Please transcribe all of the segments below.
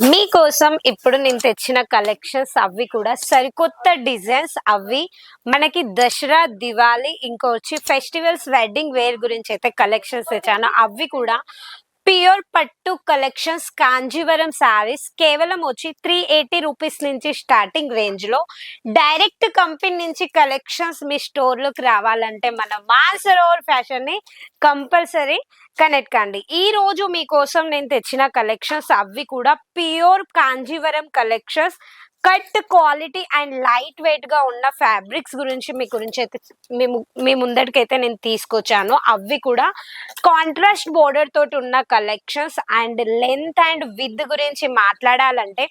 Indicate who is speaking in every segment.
Speaker 1: మీకోసం ఇప్పుడు నేను తెచ్చిన కలెక్షన్స్ అవి కూడా సరికొత్త డిజైన్స్ అవి. మనకి దసరా దివాళీ ఇంకొచ్చి ఫెస్టివల్స్ వెడ్డింగ్ వేర్ గురించి అయితే కలెక్షన్స్ తెచ్చాను. అవి కూడా ప్యూర్ పట్టు కలెక్షన్స్ కాంజీవరం శారీస్ కేవలం వచ్చి త్రీ ఎయిటీ రూపీస్ నుంచి స్టార్టింగ్ రేంజ్లో. డైరెక్ట్ కంపెనీ నుంచి కలెక్షన్స్ మీ స్టోర్లోకి రావాలంటే మన మాన్సరోవర్ ఫ్యాషన్ని కంపల్సరీ కనెక్ట్ కండి. ఈ రోజు మీకోసం నేను తెచ్చిన కలెక్షన్స్ అవి కూడా pure Kanjeevaram collections cut quality and light వెయిట్గా ఉన్న ఫ్యాబ్రిక్స్ గురించి మీ గురించి అయితే మేము మీ ముందటికైతే నేను తీసుకొచ్చాను. అవి కూడా కాంట్రాస్ట్ బోర్డర్ తోటి ఉన్న collections and length and width గురించి మాట్లాడాలంటే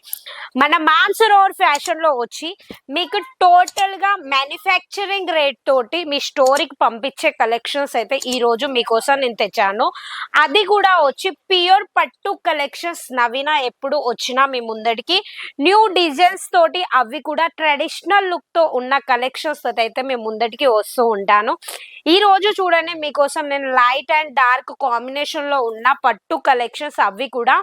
Speaker 1: మన మాన్సరోవర్ ఫ్యాషన్లో వచ్చి మీకు టోటల్గా మ్యానుఫ్యాక్చరింగ్ రేట్ తోటి మీ స్టోరీకి పంపించే కలెక్షన్స్ అయితే ఈ రోజు మీకోసం నేను తెచ్చాను. అది కూడా వచ్చి ప్యూర్ పట్టు కలెక్షన్స్ నవీన ఎప్పుడు వచ్చినా మీ ముందటికి. న్యూ డిజైన్స్ తోటి అవి కూడా ట్రెడిషనల్ లుక్తో ఉన్న కలెక్షన్స్ తోటి అయితే మేము ముందటికి వస్తూ ఉంటాను. ఈ రోజు చూడండి మీకోసం నేను లైట్ అండ్ డార్క్ కాంబినేషన్లో ఉన్న పట్టు కలెక్షన్స్ అవి కూడా.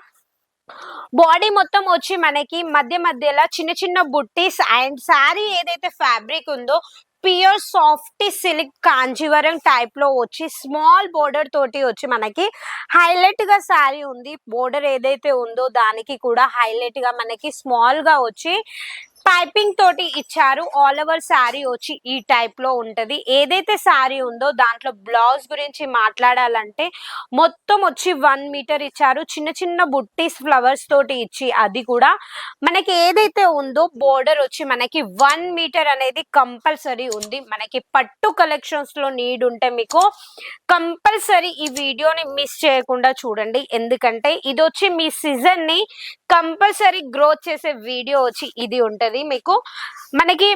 Speaker 1: బాడీ మొత్తం వచ్చి మనకి మధ్య మధ్యలో చిన్న చిన్న బుట్టీస్ అండ్ శారీ ఏదైతే ఫ్యాబ్రిక్ ఉందో ప్యూర్ సాఫ్ట్ సిల్క్ కాంజీవరం టైప్లో వచ్చి స్మాల్ బోర్డర్ తోటి వచ్చి మనకి హైలైట్గా శారీ ఉంది. బోర్డర్ ఏదైతే ఉందో దానికి కూడా హైలైట్గా మనకి స్మాల్గా వచ్చి పైపింగ్ తోటి ఇచ్చారు. ఆల్ ఓవర్ శారీ వచ్చి ఈ టైప్లో ఉంటది. ఏదైతే శారీ ఉందో దాంట్లో బ్లౌజ్ గురించి మాట్లాడాలంటే మొత్తం వచ్చి వన్ మీటర్ ఇచ్చారు. చిన్న చిన్న బుట్టీస్ ఫ్లవర్స్ తోటి ఇచ్చి అది కూడా మనకి ఏదైతే ఉందో బోర్డర్ వచ్చి మనకి వన్ మీటర్ అనేది కంపల్సరీ ఉంది. మనకి పట్టు కలెక్షన్స్లో నీడ్ ఉంటే మీకు కంపల్సరీ ఈ వీడియోని మిస్ చేయకుండా చూడండి. ఎందుకంటే ఇది వచ్చి మీ సీజన్ని కంపల్సరీ గ్రోత్ చేసే వీడియో వచ్చి ఇది ఉంటది. మీకు మనకి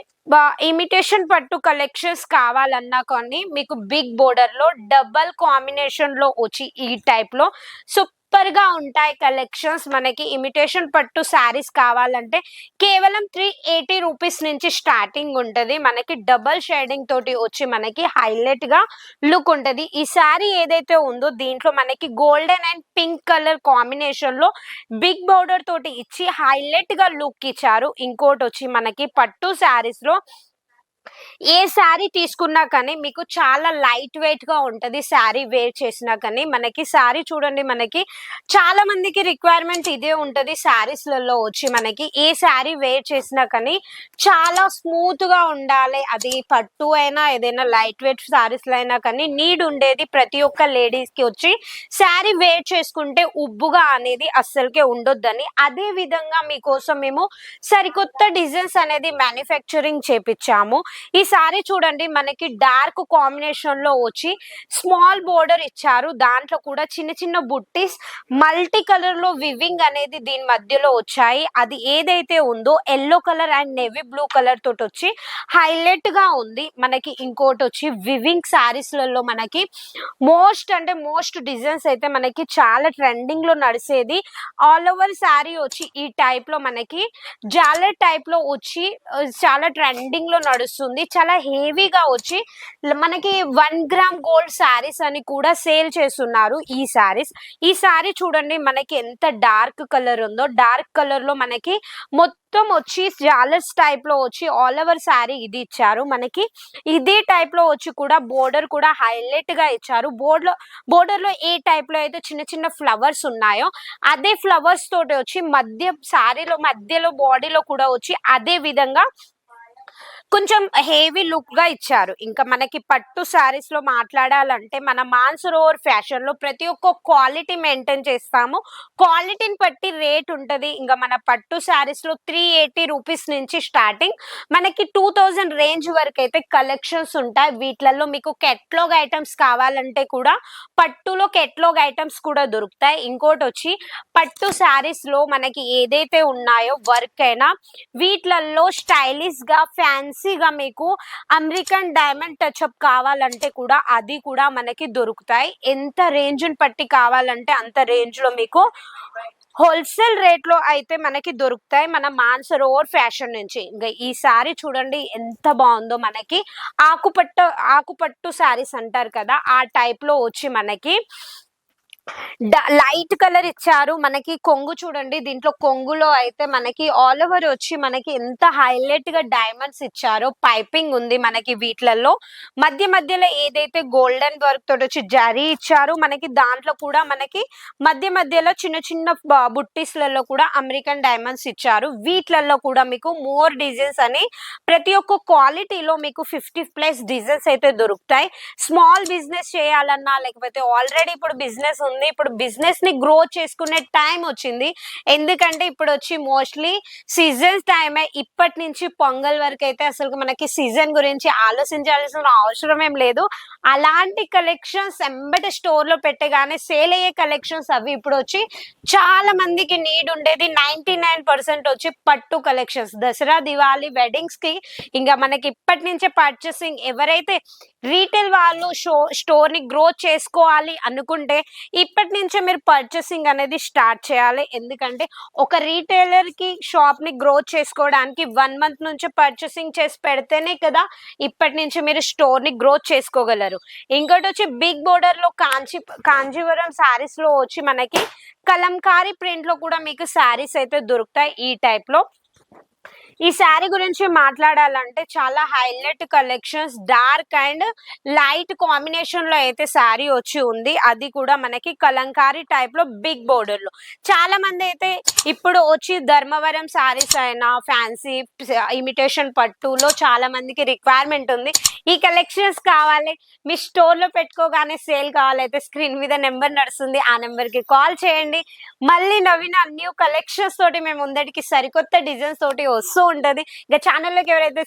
Speaker 1: ఇమిటేషన్ పట్టు కలెక్షన్స్ కావాలన్నా కానీ మీకు బిగ్ బోర్డర్లో డబల్ కాంబినేషన్లో వచ్చి ఈ టైప్లో. సూపర్గా ఉంటాయి కలెక్షన్స్. మనకి ఇమిటేషన్ పట్టు శారీస్ కావాలంటే కేవలం త్రీ ఎయిటీ రూపీస్ నుంచి స్టార్టింగ్ ఉంటుంది. మనకి డబల్ షేడింగ్ తోటి వచ్చి మనకి హైలైట్గా లుక్ ఉంటది. ఈ శారీ ఏదైతే ఉందో దీంట్లో మనకి గోల్డెన్ అండ్ పింక్ కలర్ కాంబినేషన్లో బిగ్ బోర్డర్ తోటి ఇచ్చి హైలైట్గా లుక్ ఇచ్చారు. ఇంకోటి వచ్చి మనకి పట్టు శారీస్లో ఏ శారీ తీసుకున్నా కానీ మీకు చాలా లైట్ వెయిట్గా ఉంటది శారీ వేర్ చేసినా కానీ. మనకి శారీ చూడండి మనకి చాలా మందికి రిక్వైర్మెంట్ ఇదే ఉంటది శారీస్లలో వచ్చి మనకి. ఏ శారీ వేర్ చేసినా కానీ చాలా స్మూత్గా ఉండాలి. అది పట్టు అయినా ఏదైనా లైట్ వెయిట్ శారీస్ అయినా కానీ నీడ్ ఉండేది ప్రతి ఒక్క లేడీస్కి వచ్చి శారీ వేర్ చేసుకుంటే ఉబ్బుగా అనేది అస్సలకే ఉండొద్దని. అదే విధంగా మీకోసం మేము సరికొత్త డిజైన్స్ అనేది మ్యానుఫ్యాక్చరింగ్ చేపించాము ఈ సారీ చూడండి మనకి డార్క్ కాంబినేషన్లో వచ్చి స్మాల్ బోర్డర్ ఇచ్చారు. దాంట్లో కూడా చిన్న చిన్న బుట్టీస్ మల్టీ కలర్లో వివింగ్ అనేది దీని మధ్యలో వచ్చాయి. అది ఏదైతే ఉందో yellow colour and navy blue colour తోటి వచ్చి హైలైట్గా ఉంది. మనకి ఇంకోటి వచ్చి వివింగ్ సారీస్లలో మనకి మోస్ట్ అంటే మోస్ట్ డిజైన్స్ అయితే మనకి చాలా ట్రెండింగ్లో నడిచేది ఆల్ ఓవర్ శారీ వచ్చి ఈ టైప్లో మనకి జాలర్ టైప్లో వచ్చి చాలా ట్రెండింగ్లో నడుస్తుంది చాలా హెవీగా వచ్చి మనకి వన్ గ్రామ్ గోల్డ్ శారీస్ అని కూడా సేల్ చేస్తున్నారు ఈ శారీస్. ఈ శారీ చూడండి మనకి ఎంత డార్క్ కలర్ ఉందో. డార్క్ కలర్లో మనకి మొత్తం వచ్చి జాలర్స్ టైప్లో వచ్చి ఆల్ ఓవర్ శారీ ఇది ఇచ్చారు. మనకి ఇదే టైప్లో వచ్చి కూడా బోర్డర్ కూడా హైలైట్గా ఇచ్చారు. బోర్డ్లో బోర్డర్లో ఏ టైప్లో అయితే చిన్న చిన్న ఫ్లవర్స్ ఉన్నాయో అదే ఫ్లవర్స్ తోటి వచ్చి మధ్య శారీలో మధ్యలో బాడీలో కూడా వచ్చి అదే విధంగా కొంచెం హెవీ లుక్గా ఇచ్చారు. ఇంకా మనకి పట్టు శారీస్లో మాట్లాడాలంటే మన మాన్సరోవర్ ఫ్యాషన్లో ప్రతి ఒక్క క్వాలిటీ మెయింటైన్ చేస్తాము. క్వాలిటీని బట్టి రేట్ ఉంటది. ఇంకా మన పట్టు శారీస్లో త్రీ ఎయిటీ రూపీస్ నుంచి స్టార్టింగ్. మనకి టూ థౌజండ్ రేంజ్ వరకు అయితే కలెక్షన్స్ ఉంటాయి. వీటిలలో మీకు కెట్లాగ్ ఐటమ్స్ కావాలంటే కూడా పట్టులో కెట్లాగ్ ఐటమ్స్ కూడా దొరుకుతాయి. ఇంకోటి వచ్చి పట్టు శారీస్లో మనకి ఏదైతే ఉన్నాయో వర్క్ అయినా వీటిలలో స్టైలిష్గా ఫ్యాన్సీగా మీకు అమెరికన్ డైమండ్ టచ్అప్ కావాలంటే కూడా అది కూడా మనకి దొరుకుతాయి. ఎంత రేంజ్ని పట్టి కావాలంటే అంత రేంజ్లో మీకు హోల్సేల్ రేట్లో అయితే మనకి దొరుకుతాయి. మన మాన్సరోవర్ ఫ్యాషన్ నుంచి. ఇంకా ఈ సారీ చూడండి ఎంత బాగుందో మనకి. ఆకుపట్టు ఆకుపట్టు శారీస్ అంటారు కదా ఆ టైప్లో వచ్చి మనకి లైట్ కలర్ ఇచ్చారు. మనకి కొంగు చూడండి. దీంట్లో కొంగులో అయితే మనకి ఆల్ ఓవర్ వచ్చి మనకి ఎంత హైలైట్గా డైమండ్స్ ఇచ్చారో పైపింగ్ ఉంది మనకి వీటిలలో. మధ్య మధ్యలో ఏదైతే గోల్డెన్ వర్క్ తోటి వచ్చి జరీ ఇచ్చారు మనకి దాంట్లో కూడా మనకి మధ్య మధ్యలో చిన్న చిన్న బ- బుట్టీస్లలో కూడా అమెరికన్ డైమండ్స్ ఇచ్చారు. వీటిలలో కూడా మీకు మోర్ డిజైన్స్ అని ప్రతి ఒక్క క్వాలిటీలో మీకు ఫిఫ్టీ ప్లస్ డిజైన్స్ అయితే దొరుకుతాయి. స్మాల్ బిజినెస్ చేయాలన్నా లేకపోతే ఆల్రెడీ ఇప్పుడు బిజినెస్ ఉంది ఇప్పుడు బిజినెస్ని గ్రో చేసుకునే టైం వచ్చింది. ఎందుకంటే ఇప్పుడు వచ్చి మోస్ట్లీ సీజన్స్ టైమే ఇప్పటి నుంచి పొంగల్ వరకు అయితే అసలు మనకి సీజన్ గురించి ఆలోచించాల్సిన అవసరం ఏం లేదు. అలాంటి కలెక్షన్స్ ఎంబటి స్టోర్లో పెట్టగానే సేల్ అయ్యే కలెక్షన్స్ అవి ఇప్పుడు వచ్చి చాలా మందికి నీడ్ ఉండేది. నైన్టీ నైన్ పర్సెంట్ వచ్చి పట్టు కలెక్షన్స్ దసరా దివాళీ వెడ్డింగ్స్కి ఇంకా మనకి ఇప్పటి నుంచే పర్చేసింగ్ ఎవరైతే రీటైల్ వాళ్ళు షో స్టోర్ని గ్రో చేసుకోవాలి అనుకుంటే ఇప్పటి నుంచే మీరు పర్చేసింగ్ అనేది స్టార్ట్ చేయాలి. ఎందుకంటే ఒక రీటైలర్కి షాప్ని గ్రో చేసుకోవడానికి వన్ మంత్ నుంచి పర్చేసింగ్ చేసి పెడితేనే కదా ఇప్పటి నుంచి మీరు స్టోర్ని గ్రో చేసుకోగలరు. ఇంకోటి వచ్చి బిగ్ బోర్డర్లో కాంచి కాంజీవరం శారీస్లో వచ్చి మనకి కలంకారీ ప్రింట్లో కూడా మీకు శారీస్ అయితే దొరుకుతాయి ఈ టైప్లో. ఈ శారీ గురించి మాట్లాడాలంటే చాలా highlight collections dark and light కాంబినేషన్లో అయితే శారీ వచ్చి ఉంది. అది కూడా మనకి కలంకారీ టైప్లో బిగ్ బోర్డర్లో. చాలా మంది అయితే ఇప్పుడు వచ్చి ధర్మవరం శారీస్ అయినా ఫ్యాన్సీ ఇమిటేషన్ పట్టులో చాలా మందికి రిక్వైర్మెంట్ ఉంది. ఈ కలెక్షన్స్ కావాలి మీ స్టోర్లో పెట్టుకోగానే సేల్ కావాలైతే స్క్రీన్ మీద నెంబర్ నడుస్తుంది. ఆ నెంబర్కి కాల్ చేయండి. మళ్ళీ నవీన న్యూ కలెక్షన్స్ తోటి మేము ముందటికి సరికొత్త డిజైన్స్ తోటి వస్తూ ఉంటది. ఇక ఛానల్లోకి ఎవరైతే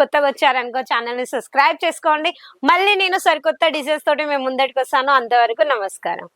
Speaker 1: కొత్తగా వచ్చారనుకో ఛానల్ని సబ్స్క్రైబ్ చేసుకోండి. మళ్ళీ నేను సరికొత్త డిజైన్స్ తోటి మేము ముందటికి వస్తాను. అంతవరకు నమస్కారం.